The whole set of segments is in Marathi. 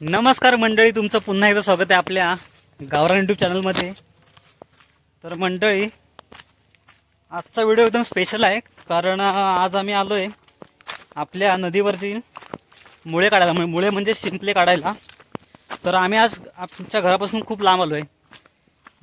नमस्कार मंडळी तुमचं पुन्हा एकदा स्वागत आहे आपल्या गावरान यूट्यूब चॅनलमध्ये तर मंडळी आजचा व्हिडिओ एकदम स्पेशल आहे कारण आज आम्ही आलो आहे आपल्या नदीवरती मुळे काढायला म्हणजे मुळे म्हणजे शिंपले काढायला. तर आम्ही आज आमच्या घरापासून खूप लांब आलो आहे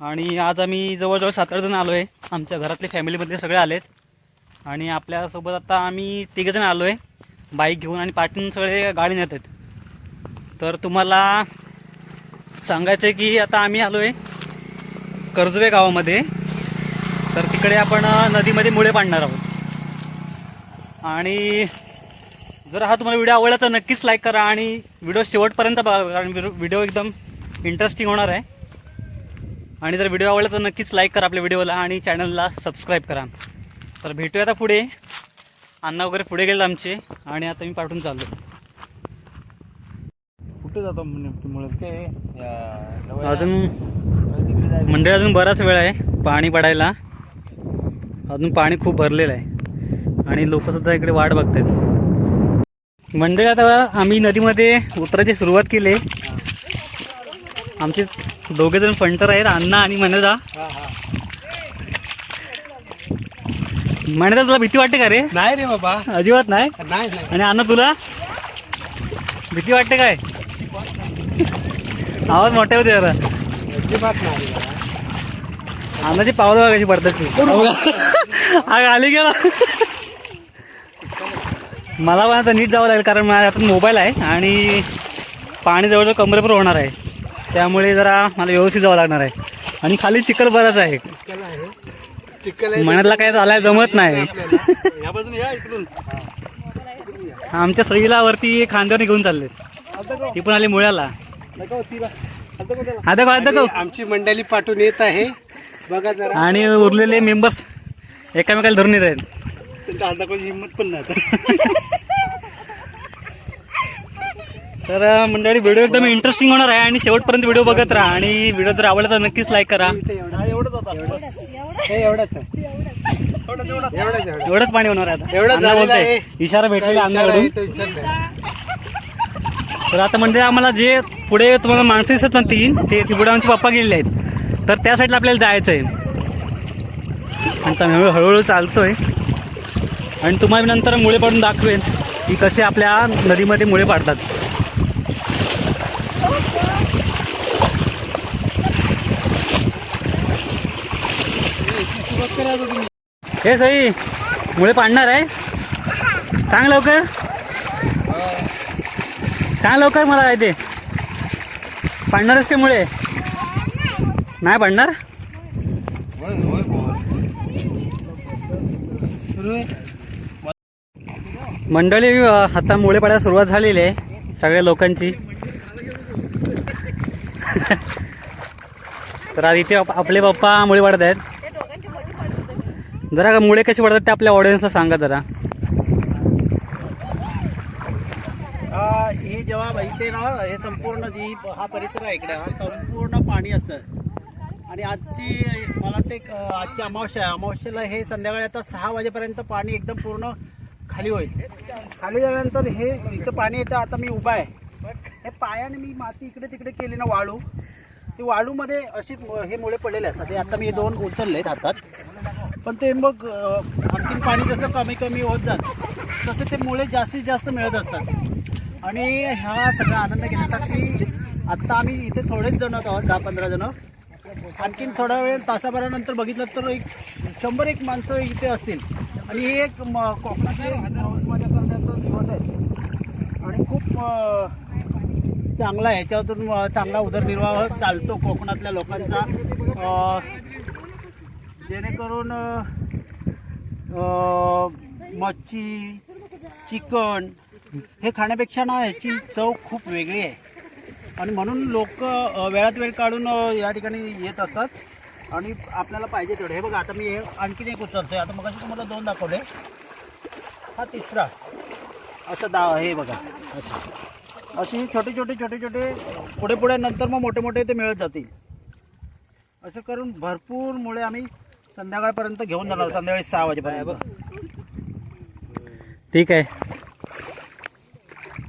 आणि आज आम्ही जवळजवळ सात आठ जण आलो आहे आमच्या घरातले फॅमिलीमधले सगळे आलेत. आणि आपल्यासोबत आता आम्ही तिघजण आलो आहे बाईक घेऊन आणि पाठवून सगळे गाडी नेत आहेत. तर तुम्हाला सांगायचं आहे की आता आम्ही आलो आहे कर्जवे गावामध्ये. तर तिकडे आपण नदीमध्ये मुळे पाडणार आहोत. आणि जर हा तुम्हाला व्हिडिओ आवडला तर नक्कीच लाईक करा आणि व्हिडिओ शेवटपर्यंत बघा कारण व्हिडिओ एकदम इंटरेस्टिंग होणार आहे. आणि जर व्हिडिओ आवडला तर नक्कीच लाईक करा आपल्या व्हिडिओला आणि चॅनलला सबस्क्राईब करा. तर भेटूया आता पुढे. अण्णा वगैरे पुढे गेलं आमचे आणि आता मी पाठवून चाललो कुठे जातो नेमकी मुळे ते अजून. मंडळी अजून बराच वेळ आहे पाणी पडायला. अजून पाणी खूप भरलेलं आहे. आणि लोक सुद्धा इकडे वाट बघतायत. मंडळी आता आम्ही नदीमध्ये उतरायची सुरुवात केली. आमचे दोघे जण फंटर आहेत अण्णा आणि मनदा हा, हा. मनदा तुला भीती वाटते का रे? नाही रे बाबा. अजिबात नाही? नाही नाही. आणि अण्णा तुला? भीती वाटते काय? आवाज मोठा होते जरा. अन्नाची पावलं बघा कशी पडतात ती. आग आली गेला. मला पण आता नीट जावं लागेल कारण माझ्या हातात मोबाईल आहे आणि पाणी जवळजवळ कमरेपर होणार आहे. त्यामुळे जरा मला व्यवस्थित जावं लागणार आहे. आणि खाली चिखल बराच आहे. मनातला काय चालायला जमत नाही. आमच्या सईला वरती खांद्यावर घेऊन चालले. ती पण आली मुळ्याला. आता. आता आमची मंडळी पाठवून येत आहे बघा जरा आणि उरलेले मेंबर्स एकामेकाला धरून येत आहेत त्यांचा दाखवायची हिंमत पण नाही. तर मंडळी व्हिडिओ एकदम इंटरेस्टिंग होणार आहे आणि शेवटपर्यंत व्हिडिओ बघत राहा आणि व्हिडिओ जर आवडला तर नक्कीच लाईक करा हा, एवढंच होता हे एवढंच. एवढंच एवढंच एवढंच एवढंच एवढंच पाणी होणार आहे आता एवढंच अण्णा झालेलं बोलतोय. आहे. इशारा भेटलेला काही आहे, नाही. तर आता म्हणजे आम्हाला जे पुढे तुम्हाला माणसं दिसत ना तीन ते पुढे आमचे पप्पा गेलेले आहेत. तर त्या साईडला आपल्याला जायचं आहे आणि त्यामुळे हळू- हळूहळू चालतोय. आणि तुम्हाला मी नंतर मुळे पाडून दाखवेन की कसे आपल्या नदीमध्ये मुळे पाडतात. हे सई मुळे पाडणार आहे? सांग लवकर. सांग लवकर मला काय ते. पाडणारच काय मुळे नाही पाडणार मंडळी आता मुळे पाडायला सुरुवात झालेली आहे सगळ्या लोकांची. तर आज इथे आपले पप्पा मुळे पडत आहेत. जरा का मुळे कसे पडतात ते आपल्या ऑडियन्सला सांगा जरा. पाणी जेव्हा इथे ना हे संपूर्ण जी हा परिसर आहे इकडे हा संपूर्ण पाणी असतं. आणि आजची मला वाटतं आजची अमावस्या आहे. अमावस्येला हे संध्याकाळी आता सहा वाजेपर्यंत पाणी एकदम पूर्ण खाली होईल. खाली झाल्यानंतर हे इथं पाणी येतं. आता मी उभा आहे. हे पायाने मी माती इकडे तिकडे केली ना वाळू. ते वाळूमध्ये अशी हे मुळे पडलेले असतात. हे आता मी हे दोन उचलले हातात. पण ते मग आणखीन पाणी जसं कमी कमी होत जात तसे ते मुळे जास्तीत जास्त मिळत असतात. आणि हा सगळा आनंद घेण्यासाठी आत्ता आम्ही इथे थोडेच जण आहोत दहा पंधरा जण. आणखीन थोडा वेळ तासाभरानंतर बघितलं तर एक शंभर एक माणसं इथे असतील. आणि हे एक म- कोकणातले मजा करण्याचा दिवस आहे. आणि खूप चांगला आहे. चांगला उदरनिर्वाह चालतो कोकणातल्या लोकांचा. जेणेकरून मच्छी चिकन हे खाण्यापेक्षा ना ह्याची चव खूप वेगळी आहे. आणि म्हणून लोक वेळात वेळ काढून या ठिकाणी येत असतात. आणि आपल्याला पाहिजे तेवढे. हे बघा आता मी हे आणखीन एक उचलतोय. आता मग तुम्हाला दोन दाखवले. हा तिसरा. असं दा हे बघा. असं. असे छोटे छोटे छोटे छोटे पुढे पुढे नंतर मग मोठे मोठे ते मिळत जातील. असं करून भरपूर मुळे आम्ही संध्याकाळपर्यंत घेऊन जाणार संध्याकाळी सहा वाजेपर्यंत. ठीक आहे.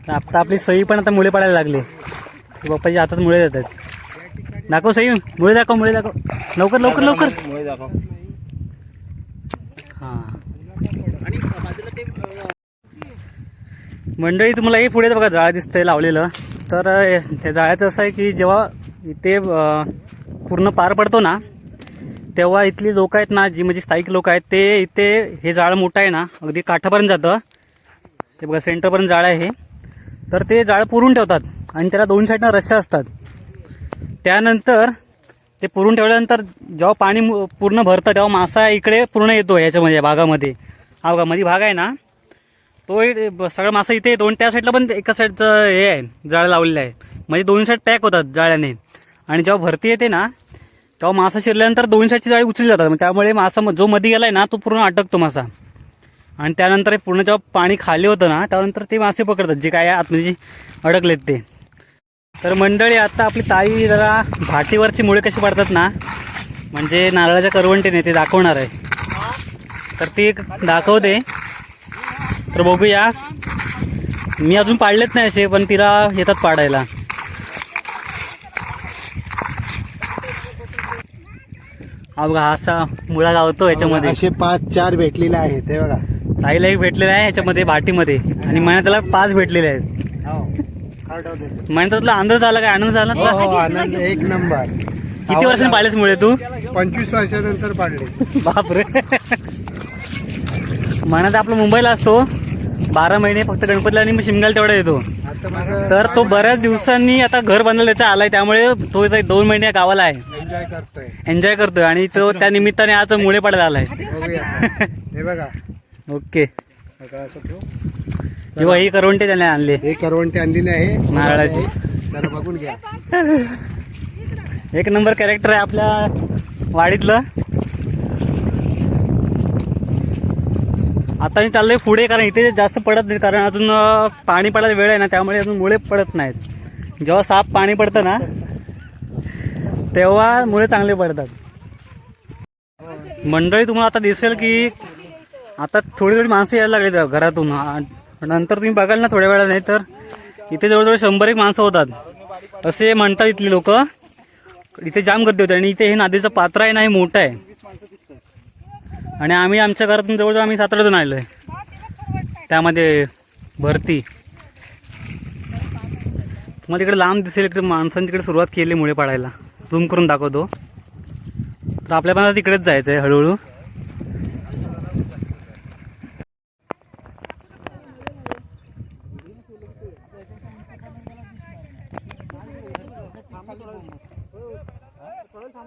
तर आता आपली सई पण आता मुळे पडायला लागली. ते बाप्पाच्या हातात मुळे जातात दाखव सई मुळे दाखव मुळे दाखव. लवकर लवकर लवकर. मुळे दाखव. हां. ते मंडळी तुम्हाला हे पुढे बघा जाळं दिसतंय लावलेलं. तर त्या जाळ्याचं असं आहे की जेव्हा इथे पूर्ण पार पडतो ना तेव्हा इथली लोक आहेत ना जी म्हणजे स्थायिक लोक आहेत ते इथे हे जाळं मोठं आहे ना अगदी काठापर्यंत जातं. हे बघा सेंटरपर्यंत जाळं आहे हे. तर ते जाळं पुरून ठेवतात आणि त्याला दोन साईडनं रश्या असतात. त्यानंतर ते पुरून ठेवल्यानंतर जेव्हा पाणी मु- पूर्ण भरतं तेव्हा मासा इकडे पूर्ण येतो याच्यामध्ये भागामध्ये. हा बघा मध्ये भाग आहे ना? तो एक- सगळा मासा इथे येतो आणि त्या साईडला पण एका साईडचं हे आहे जाळं लावलेलं आहे. म्हणजे दोन साईड पॅक होतात जाळ्याने. आणि जेव्हा भरती येते ना तेव्हा मासा शिरल्यानंतर दोन साईडची जाळी उचलली जातात. मग त्यामुळे मासा जो मध्ये गेलाय ना तो पूर्ण अटकतो मासा. आणि त्यानंतर पूर्ण जेव्हा पाणी खाली होतं ना त्यानंतर ते मासे पकडतात जे काय आतमध्ये अडकलेत ते. तर मंडळी आता आपली ताई जरा भाटीवरची मुळे कशी पडतात ना म्हणजे नारळाच्या करवंटीने ते दाखवणार आहे. तर ती एक दाखवते. तर बघूया. मी अजून पाडलेत नाही असे पण तिला येतात पाडायला. हा बघा असा मुळा गावतो याच्यामध्ये. असे पाच चार भेटलेले आहेत ते बघा. ताईला एक भेटलेला आहे याच्यामध्ये भाटीमध्ये आणि महिन्यात त्याला पाच भेटलेले आहेत. हो. कार्डावर देतो. महिन्यात तुला आनंद झाला काय? आनंद झाला? हो तुला हो आनंद एक नंबर. किती वर्षांनी पाहिलेस मुळे तू? पंचवीस वर्षानंतर पाडले बापरे. म्हणत आपलं मुंबईला असतो. बारा महिने फक्त गणपतीला आणि मग शिमग्याला तेवढा येतो. आता माझं तर तो बऱ्याच दिवसांनी आता घर बांधलं त्याचा आलाय. त्यामुळे तो इथे दोन महिने गावाला आहे. एन्जॉय करतोय. एन्जॉय करतोय. आणि तो त्या निमित्ताने आज मुळे पडायला आलाय. बघूया. हे बघा. ओके. जेव्हा ही करवंटे त्याने आणले. हे करवंटी आणलेली आहे. नारळाची. जरा बघून घ्या. एक नंबर कॅरेक्टर आहे आपल्या वाडीतलं. आता मी चाललोय पुढे कारण इथे जास्त पडत नाही कारण अजून पाणी पडायला वेळ आहे ना त्यामुळे अजून मुळे पडत नाहीत. जेव्हा साप पाणी पडतं ना तेव्हा मुळे चांगले पडतात. मंडळी तुम्हाला आता दिसेल की आता थोडी थोडी माणसं यायला लागली घरातून. नंतर तुम्ही बघाल ना थोड्या वेळा नाही तर इथे जवळजवळ शंभर एक माणसं होतात. असे म्हणतात इथली लोक. इथे जाम गर्दी होते आणि इथे हे नदीचं पात्र आहे ना हे मोठं आहे. आणि आम्ही आमच्या घरातून जवळजवळ आम्ही सात जण आलो आहे त्यामध्ये भरती. तुम्हाला तिकडे लांब दिसेल इकडे माणसांनी तिकडे सुरुवात केली मुळे पाडायला. झूम करून दाखवतो. तर आपल्या पण तिकडेच जायचं आहे हळूहळू एक एक एक एक एक एक आहे कुठेतरी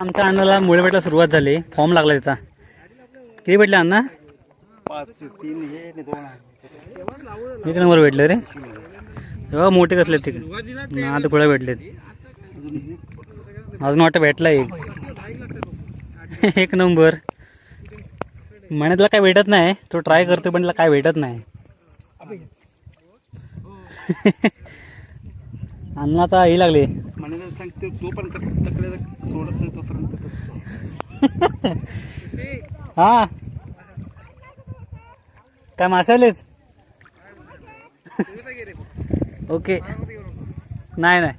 आमच्या अण्णाला मुळे भेटायला सुरुवात झाली. फॉर्म लागला त्याचा. किती भेटले अण्णा? पाच तीन हे दोन एक नंबर भेटले रे? तेव्हा मोठे कसले ते ना आता पुढे भेटलेत. अजून वाटतं भेटला एक एक नंबर. म्हणे काय भेटत नाही. तो ट्राय करतो पण काय भेटत नाही. अण्णा आता हे लागले. तो पण सोडत नाही तोपर्यंत हा. काय मासे आलेत ओके नाही नाही.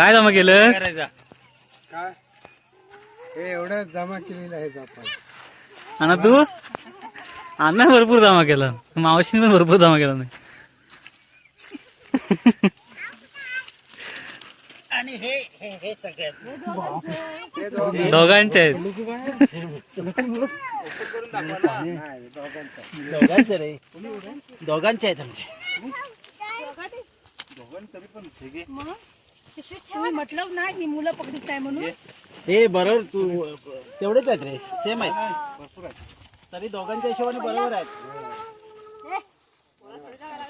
काय जमा केलं? काय हे एवढं जमा केलेलं आहे आपण आणि तू? अण्णा भरपूर जमा केला. मावशीने पण भरपूर जमा केला नाही. आणि हे हे हे सगळ्यात दोघांचे. आहेत. दोघांचे रे. दोघांचे आहेत आमचे. मग? तुम्ही म्हटलं नाही ही मुलं पकडत नाही म्हणून? हे बरोबर तू तेवढेच आहेत रे सेम आहेत. तरी दोघांच्या हिशोबाने बरोबर आहेत.